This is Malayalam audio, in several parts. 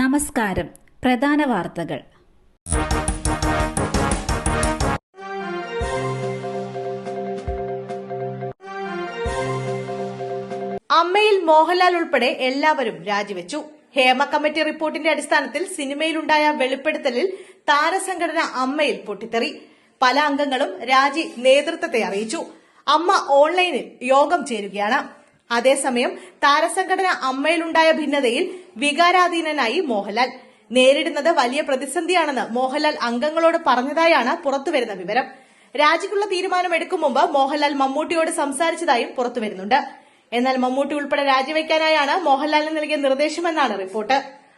നമസ്കാരം. പ്രധാന വാർത്തകൾ. അമ്മയിൽ മോഹൻലാൽ ഉൾപ്പെടെ എല്ലാവരും രാജിവെച്ചു. ഹേമ കമ്മിറ്റി റിപ്പോർട്ടിന്റെ അടിസ്ഥാനത്തിൽ സിനിമയിലുണ്ടായ വെളിപ്പെടുത്തലിൽ താരസംഘടന അമ്മയിൽ പൊട്ടിത്തെറി. പല അംഗങ്ങളും രാജി നേതൃത്വത്തെ അറിയിച്ചു. അമ്മ ഓൺലൈനിൽ യോഗം ചേരുകയാണ്. അതേസമയം താരസംഘടന അമ്മയിലുണ്ടായ ഭിന്നതയിൽ വികാരാധീനനായി മോഹൻലാൽ. നേരിടുന്നത് വലിയ പ്രതിസന്ധിയാണെന്ന് മോഹൻലാൽ അംഗങ്ങളോട് പറഞ്ഞതായാണ് പുറത്തുവരുന്ന വിവരം. രാജിക്കുള്ള തീരുമാനമെടുക്കും മുമ്പ് മോഹൻലാൽ മമ്മൂട്ടിയോട് സംസാരിച്ചതായും പുറത്തുവരുന്നുണ്ട്. എന്നാൽ മമ്മൂട്ടി ഉൾപ്പെടെ രാജിവെക്കാനായാണ് മോഹൻലാലിന് നൽകിയ നിർദ്ദേശമെന്നാണ് റിപ്പോർട്ട്.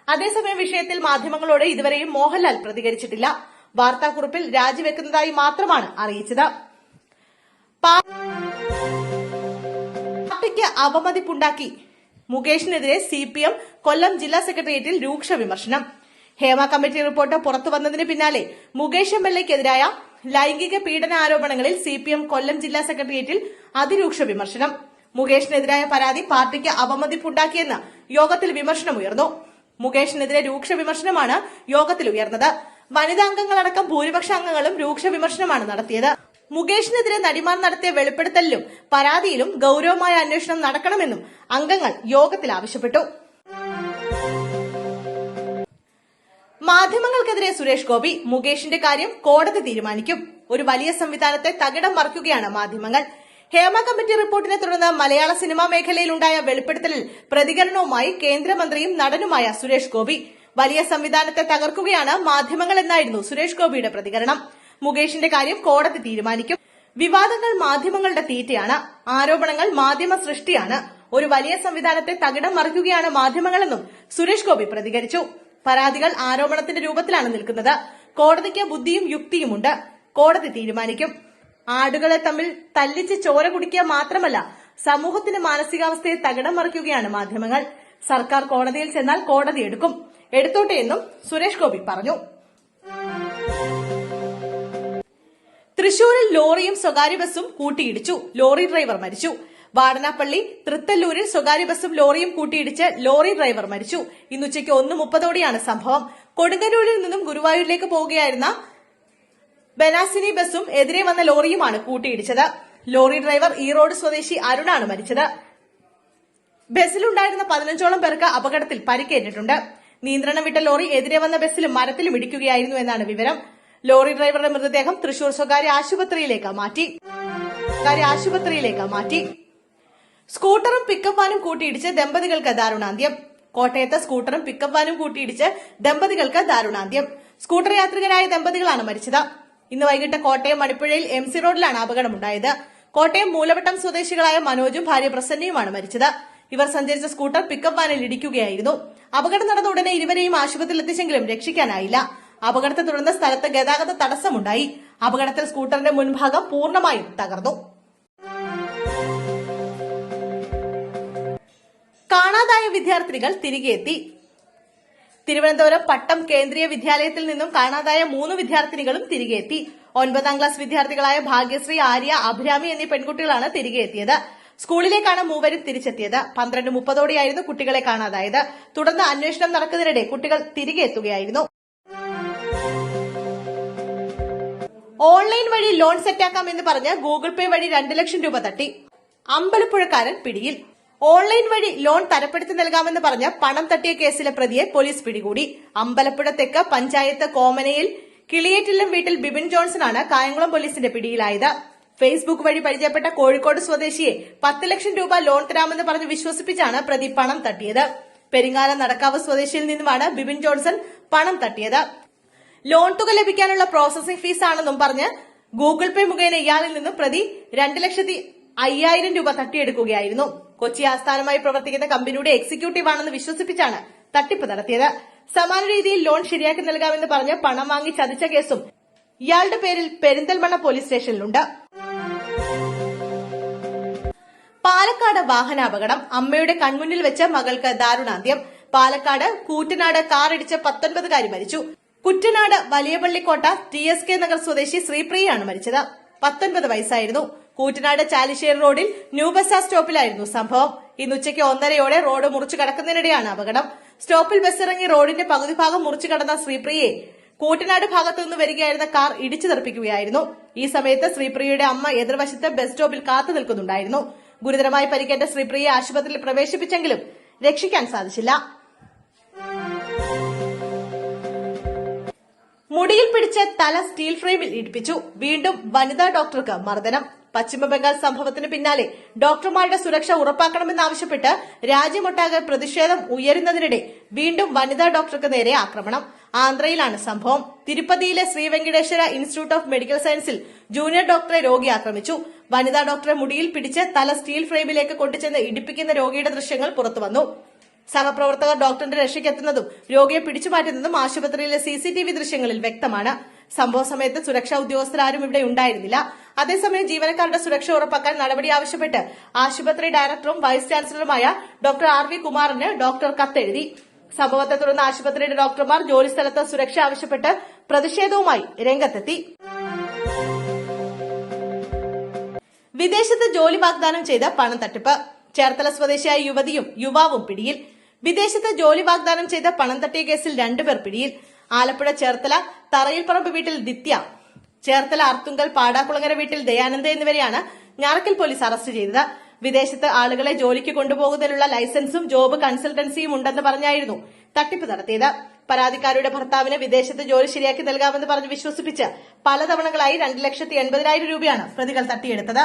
അതേസമയം വിഷയത്തിൽ മാധ്യമങ്ങളോട് ഇതുവരെയും മോഹൻലാൽ പ്രതികരിച്ചിട്ടില്ല. വാർത്താക്കുറിപ്പിൽ രാജിവെക്കുന്നതായി മാത്രമാണ് അറിയിച്ചത്. പാർട്ടിക്ക് അവമതിപ്പുണ്ടാക്കി. മുകേഷിനെതിരെ സി പി എം കൊല്ലം ജില്ലാ സെക്രട്ടേറിയറ്റിൽ രൂക്ഷ വിമർശനം. ഹേമ കമ്മിറ്റി റിപ്പോർട്ട് പുറത്തു വന്നതിന് പിന്നാലെ മുകേഷ് എം എൽ എക്കെതിരായ ലൈംഗിക പീഡന ആരോപണങ്ങളിൽ സി പി എം കൊല്ലം ജില്ലാ സെക്രട്ടേറിയറ്റിൽ അതിരൂക്ഷ വിമർശനം. മുകേഷിനെതിരായ പരാതി പാർട്ടിക്ക് അവമതിപ്പുണ്ടാക്കിയെന്ന് യോഗത്തിൽ വിമർശനമുയർന്നു മുകേഷിനെതിരെ രൂക്ഷ വിമർശനമാണ് യോഗത്തിൽ ഉയർന്നത്. വനിതാംഗങ്ങളടക്കം ഭൂരിപക്ഷ അംഗങ്ങളും രൂക്ഷ വിമർശനമാണ് നടത്തിയത്. മുകേഷിനെതിരെ നടിമാർ നടത്തിയ വെളിപ്പെടുത്തലിലും പരാതിയിലും ഗൌരവമായ അന്വേഷണം നടക്കണമെന്നും അംഗങ്ങൾ യോഗത്തിൽ ആവശ്യപ്പെട്ടു. മാധ്യമങ്ങൾക്കെതിരെ സുരേഷ് ഗോപി മുകേഷിന്റെ കാര്യം കോടതി തീരുമാനിക്കും. ഒരു വലിയ സംവിധാനത്തെ തകിടം മറിക്കുകയാണ് മാധ്യമങ്ങൾ. ഹേമ കമ്മിറ്റി റിപ്പോർട്ടിനെ തുടർന്ന് മലയാള സിനിമാ മേഖലയിലുണ്ടായ വെളിപ്പെടുത്തലിൽ പ്രതികരണവുമായി കേന്ദ്രമന്ത്രിയും നടനുമായ സുരേഷ് ഗോപി. വലിയ സംവിധാനത്തെ തകർക്കുകയാണ് മാധ്യമങ്ങൾ എന്നായിരുന്നു സുരേഷ് ഗോപിയുടെ പ്രതികരണം. മുകേഷിന്റെ കാര്യം കോടതി തീരുമാനിക്കും. വിവാദങ്ങൾ മാധ്യമങ്ങളുടെ തീറ്റയാണ്. ആരോപണങ്ങൾ മാധ്യമ സൃഷ്ടിയാണ്. ഒരു വലിയ സംവിധാനത്തെ തകിടം മറിക്കുകയാണ് മാധ്യമങ്ങളെന്നും സുരേഷ് ഗോപി പ്രതികരിച്ചു. പരാതികൾ ആരോപണത്തിന്റെ രൂപത്തിലാണ് നിൽക്കുന്നത്. കോടതിക്ക് ബുദ്ധിയും യുക്തിയുമുണ്ട് കോടതി തീരുമാനിക്കും. ആടുകളെ തമ്മിൽ തല്ലിച്ച് ചോര കുടിക്കുക മാത്രമല്ല സമൂഹത്തിന്റെ മാനസികാവസ്ഥയെ തകിടം മറിക്കുകയാണ് മാധ്യമങ്ങൾ. സർക്കാർ കോടതിയിൽ ചെന്നാൽ കോടതി എടുക്കും. എടുത്തോട്ടെ എന്നും സുരേഷ് ഗോപി പറഞ്ഞു. തൃശൂരിൽ ലോറിയും സ്വകാര്യ ബസ്സും കൂട്ടിയിടിച്ചു. ലോറി ഡ്രൈവർ മരിച്ചു. വാടനാപ്പള്ളി തൃത്തല്ലൂരിൽ സ്വകാര്യ ബസ്സും ലോറിയും കൂട്ടിയിടിച്ച് ലോറി ഡ്രൈവർ മരിച്ചു. ഇന്നുച്ചയ്ക്ക് ഒന്ന് മുപ്പതോടെയാണ് സംഭവം. കൊടുങ്ങല്ലൂരിൽ നിന്നും ഗുരുവായൂരിലേക്ക് പോവുകയായിരുന്ന ബനാസിനി ബസ്സും എതിരെ വന്ന ലോറിയുമാണ് കൂട്ടിയിടിച്ചത്. ലോറി ഡ്രൈവർ ഈറോഡ് സ്വദേശി അരുണാണ് മരിച്ചത്. ബസ്സിലുണ്ടായിരുന്ന പതിനഞ്ചോളം പേർക്ക് അപകടത്തിൽ പരിക്കേറ്റിട്ടുണ്ട്. നിയന്ത്രണം വിട്ട ലോറി എതിരെ വന്ന ബസ്സിലും മരത്തിലും ഇടിക്കുകയായിരുന്നു എന്നാണ് വിവരം. ലോറി ഡ്രൈവറുടെ മൃതദേഹം തൃശൂർ സ്വകാര്യ ആശുപത്രിയിലേക്ക് മാറ്റി. സ്വകാര്യ ആശുപത്രിയിലേക്ക് മാറ്റി. സ്കൂട്ടറും പിക്കപ്പ് വാനും കൂട്ടിയിടിച്ച് ദമ്പതികൾക്ക് ദാരുണാന്ത്യം. കോട്ടയത്തെ സ്കൂട്ടറും പിക്കപ്പ് വാനും കൂട്ടിയിടിച്ച് ദമ്പതികൾക്ക് ദാരുണാന്ത്യം. സ്കൂട്ടർ യാത്രികരായ ദമ്പതികളാണ് മരിച്ചത്. ഇന്ന് വൈകിട്ട് കോട്ടയം മണിപ്പുഴയിൽ എം സി റോഡിലാണ് അപകടമുണ്ടായത്. കോട്ടയം മൂലവട്ടം സ്വദേശികളായ മനോജും ഭാര്യ പ്രസന്നയുമാണ് മരിച്ചത്. ഇവർ സഞ്ചരിച്ച സ്കൂട്ടർ പിക്കപ്പ് വാനിൽ ഇടിക്കുകയായിരുന്നു. അപകടം നടന്ന ഉടനെ ഇരുവരെയും ആശുപത്രിയിൽ എത്തിച്ചെങ്കിലും രക്ഷിക്കാനായില്ല. അപകടത്തെ തുടർന്ന് സ്ഥലത്ത് ഗതാഗത തടസ്സമുണ്ടായി. അപകടത്തിൽ സ്കൂട്ടറിന്റെ മുൻഭാഗം പൂർണമായും തകർന്നു. കാണാതായ വിദ്യാർത്ഥികൾ തിരികെയെത്തി തിരുവനന്തപുരം പട്ടം കേന്ദ്രീയ വിദ്യാലയത്തിൽ നിന്നും കാണാതായ മൂന്ന് വിദ്യാർത്ഥിനികളും തിരികെയെത്തി ഒൻപതാം ക്ലാസ് വിദ്യാർത്ഥികളായ ഭാഗ്യശ്രീ ആര്യ അഭിരാമി എന്നീ പെൺകുട്ടികളാണ് തിരികെ എത്തിയത്. സ്കൂളിലേക്കാണ് മൂവരും തിരിച്ചെത്തിയത്. പന്ത്രണ്ട് മുപ്പതോടെയായിരുന്നു കുട്ടികളെ കാണാതായത്. തുടർന്ന് അന്വേഷണം നടക്കുന്നതിനിടെ കുട്ടികൾ തിരികെ എത്തുകയായിരുന്നു. ഓൺലൈൻ വഴി ലോൺ സെറ്റാക്കാം എന്ന് പറഞ്ഞ് ഗൂഗിൾ പേ വഴി രണ്ട് ലക്ഷം രൂപ തട്ടി. അമ്പലപ്പുഴക്കാരൻ പിടിയിൽ. ഓൺലൈൻ വഴി ലോൺ തരപ്പെടുത്തി നൽകാമെന്ന് പറഞ്ഞ് പണം തട്ടിയ കേസിലെ പ്രതിയെ പോലീസ് പിടികൂടി. അമ്പലപ്പുഴ തെക്ക് പഞ്ചായത്ത് കോമനയിൽ കിളിയേറ്റിലും വീട്ടിൽ ബിബിൻ ജോൺസണാണ് കായംകുളം പോലീസിന്റെ പിടിയിലായത്. ഫേസ്ബുക്ക് വഴി പരിചയപ്പെട്ട കോഴിക്കോട് സ്വദേശിയെ പത്ത് ലക്ഷം രൂപ ലോൺ തരാമെന്ന് പറഞ്ഞ് വിശ്വസിപ്പിച്ചാണ് പ്രതി പണം തട്ടിയത്. പെരിങ്ങാല നടക്കാവ് സ്വദേശിയിൽ നിന്നുമാണ് ബിബിൻ ജോൺസൺ പണം തട്ടിയത്. ലോൺ തുക ലഭിക്കാനുള്ള പ്രോസസിംഗ് ഫീസ് ആണെന്നും പറഞ്ഞ് ഗൂഗിൾ പേ മുഖേന ഇയാളിൽ നിന്ന് പ്രതി രണ്ട് ലക്ഷത്തി അയ്യായിരം രൂപ തട്ടിയെടുക്കുകയായിരുന്നു. കൊച്ചി ആസ്ഥാനമായി പ്രവർത്തിക്കുന്ന കമ്പനിയുടെ എക്സിക്യൂട്ടീവ് ആണെന്ന് വിശ്വസിപ്പിച്ചാണ് തട്ടിപ്പ് നടത്തിയത്. സമാന രീതിയിൽ ലോൺ ശരിയാക്കി നൽകാമെന്ന് പറഞ്ഞ് പണം വാങ്ങി ചതിച്ച കേസും ഇയാളുടെ പേരിൽ പെരിന്തൽമണ്ണ പോലീസ് സ്റ്റേഷനിലുണ്ട്. പാലക്കാട് വാഹനാപകടം. അമ്മയുടെ കൺമുന്നിൽ വെച്ച് മകൾക്ക് ദാരുണാന്ത്യം. പാലക്കാട് കൂറ്റനാട് കാറിടിച്ച് പത്തൊൻപതുകാരി മരിച്ചു. Kuttanad Valiyapallikotta T S K Nagar സ്വദേശി ശ്രീപ്രിയയാണ് മരിച്ചത്. പത്തൊൻപത് വയസ്സായിരുന്നു. കൂറ്റനാട് ചാലിശ്ശേരി റോഡിൽ ന്യൂബസ സ്റ്റോപ്പിലായിരുന്നു സംഭവം. ഇന്ന് ഉച്ചയ്ക്ക് ഒന്നരയോടെ റോഡ് മുറിച്ചു കടക്കുന്നതിനിടെയാണ് അപകടം. സ്റ്റോപ്പിൽ ബസ്സിറങ്ങി റോഡിന്റെ പകുതി ഭാഗം മുറിച്ചു കടന്ന ശ്രീപ്രിയെ കൂട്ടനാട് ഭാഗത്തു നിന്ന് വരികയായിരുന്ന കാർ ഇടിച്ചു തെറിപ്പിക്കുകയായിരുന്നു. ഈ സമയത്ത് ശ്രീപ്രിയയുടെ അമ്മ എതിർവശത്ത് ബസ് സ്റ്റോപ്പിൽ കാത്തു നിൽക്കുന്നുണ്ടായിരുന്നു. ഗുരുതരമായി പരിക്കേറ്റ ശ്രീപ്രിയയെ ആശുപത്രിയിൽ പ്രവേശിപ്പിച്ചെങ്കിലും രക്ഷിക്കാൻ സാധിച്ചില്ല. മുടിയിൽ പിടിച്ച് തല സ്റ്റീൽ ഫ്രെയിമിൽ ഇടിപ്പിച്ചു. വീണ്ടും വനിതാ ഡോക്ടർക്ക് മർദ്ദനം. പശ്ചിമബംഗാൾ സംഭവത്തിന് പിന്നാലെ ഡോക്ടർമാരുടെ സുരക്ഷ ഉറപ്പാക്കണമെന്നാവശ്യപ്പെട്ട് രാജ്യമൊട്ടാകെ പ്രതിഷേധം ഉയരുന്നതിനിടെ വീണ്ടും വനിതാ ഡോക്ടർക്ക് നേരെ ആക്രമണം. ആന്ധ്രയിലാണ് സംഭവം. തിരുപ്പതിയിലെ Sri Venkateswara institute of medical സയൻസിൽ ജൂനിയർ ഡോക്ടറെ രോഗി ആക്രമിച്ചു. വനിതാ ഡോക്ടറെ മുടിയിൽ പിടിച്ച് തല സ്റ്റീൽ ഫ്രെയിമിലേക്ക് കൊണ്ടുചെന്ന് ഇടിപ്പിക്കുന്ന രോഗിയുടെ ദൃശ്യങ്ങൾ പുറത്തുവന്നു. സഹപ്രവർത്തകർ ഡോക്ടറിന്റെ രക്ഷയ്ക്കെത്തുന്നതും രോഗിയെ പിടിച്ചുമാറ്റുന്നതും ആശുപത്രിയിലെ സിസിടിവി ദൃശ്യങ്ങളിൽ വ്യക്തമാണ്. സംഭവ സമയത്ത് സുരക്ഷാ ഉദ്യോഗസ്ഥരാരും ഇവിടെ ഉണ്ടായിരുന്നില്ല. അതേസമയം ജീവനക്കാരുടെ സുരക്ഷ ഉറപ്പാക്കാൻ നടപടി ആവശ്യപ്പെട്ട് ആശുപത്രി ഡയറക്ടറും വൈസ് ചാൻസലറുമായ ഡോക്ടർ ആർ വി കുമാറിന് ഡോക്ടർ കത്തെഴുതി. സംഭവത്തെ തുടർന്ന് ആശുപത്രിയുടെ ഡോക്ടർമാർ ജോലിസ്ഥലത്ത് സുരക്ഷ ആവശ്യപ്പെട്ട് പ്രതിഷേധവുമായി രംഗത്തെത്തി. വിദേശത്ത് ജോലി വാഗ്ദാനം ചെയ്ത പണം തട്ടിപ്പ്. ചേർത്തല സ്വദേശിയായ യുവതിയും യുവാവും പിടിയിൽ. വിദേശത്ത് ജോലി വാഗ്ദാനം ചെയ്ത പണം തട്ടിയ കേസിൽ രണ്ടുപേർ പിടിയിൽ. ആലപ്പുഴ ചേർത്തല തറയിൽപ്പറമ്പ് വീട്ടിൽ ദിത്യ ചേർത്തല അർത്തുങ്കൽ പാടാക്കുളങ്ങര വീട്ടിൽ ദയാനന്ദ എന്നിവരെയാണ് ഞാറക്കൽ പോലീസ് അറസ്റ്റ് ചെയ്തത്. വിദേശത്ത് ആളുകളെ ജോലിക്ക് കൊണ്ടുപോകുന്നതിനുള്ള ലൈസൻസും ജോബ് കൺസൾട്ടൻസിയും ഉണ്ടെന്ന് പറഞ്ഞായിരുന്നു തട്ടിപ്പ് നടത്തിയത്. പരാതിക്കാരുടെ ഭർത്താവിന് വിദേശത്ത് ജോലി ശരിയാക്കി നൽകാമെന്ന് പറഞ്ഞ് വിശ്വസിപ്പിച്ച് പലതവണകളായി രണ്ട് ലക്ഷത്തി എൺപതിനായിരം രൂപയാണ് പ്രതികൾ തട്ടിയെടുത്തത്.